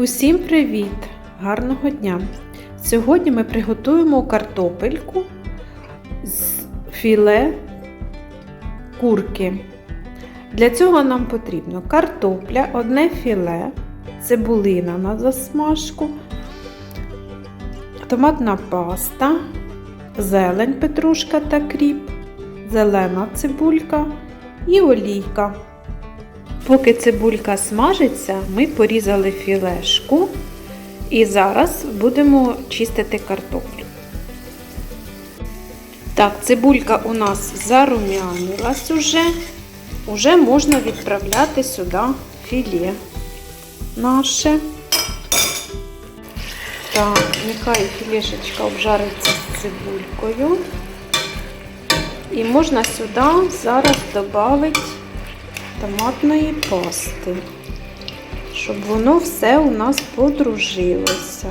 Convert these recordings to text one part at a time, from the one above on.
Усім привіт! Гарного дня! Сьогодні ми приготуємо картопельку з філе курки. Для цього нам потрібно картопля, одне філе, цибулина на засмажку, томатна паста, зелень петрушка та кріп, зелена цибулька і олійка. Поки цибулька смажиться, ми порізали філешку і зараз будемо чистити картоплю. Так, цибулька у нас зарум'янилась уже. Уже можна відправляти сюди філе наше. Так, нехай філешечка обжариться з цибулькою. І можна сюди зараз додати томатної пасти, щоб воно все у нас подружилося.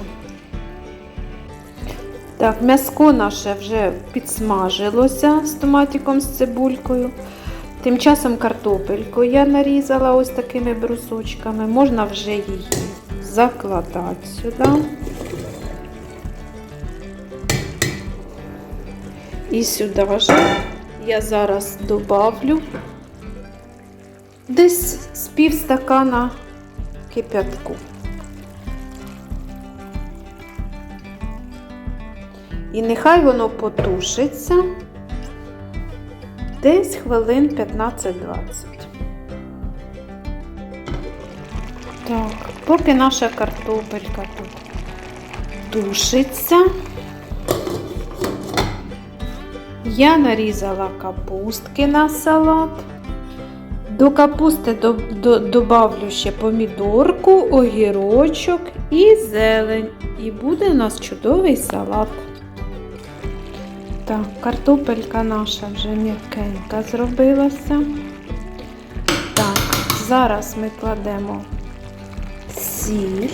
Так, м'яско наше вже підсмажилося з томатиком з цибулькою. Тим часом картопельку я нарізала ось такими брусочками. Можна вже її закладати сюди. І сюди ж я зараз добавлю десь з пів стакана кип'ятку. І нехай воно потушиться десь хвилин 15-20. Так, поки наша картопелька тут тушиться, я нарізала капустки на салат. До капусти до, до, добавлю ще помідорку, огірочок і зелень. І буде у нас чудовий салат. Так, картопелька наша вже м'якенька зробилася. Так, зараз ми кладемо сіль.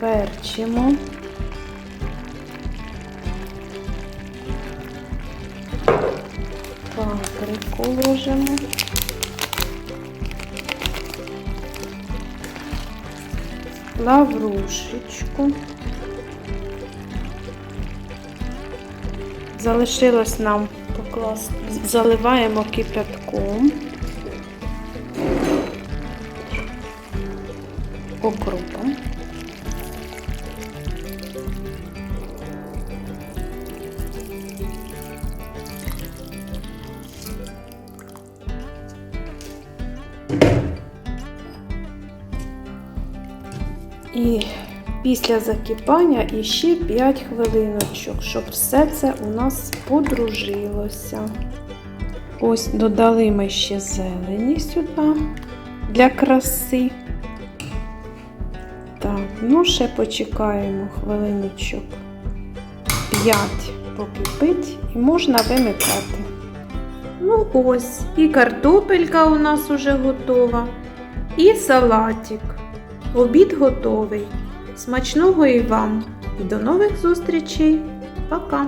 Перчимо. Ложимо. Лаврушечку. Залишилось нам покласти. Заливаємо кипятком. Окропом. І після закипання іще 5 хвилиночок, щоб все це у нас подружилося. Ось додали ми ще зелені сюди для краси. Так, ну ще почекаємо хвилиночок 5 покипить і можна вимикати. Ну ось, і картопелька у нас уже готова, і салатик. Обід готовий. Смачного і вам! І до нових зустрічей! Пока!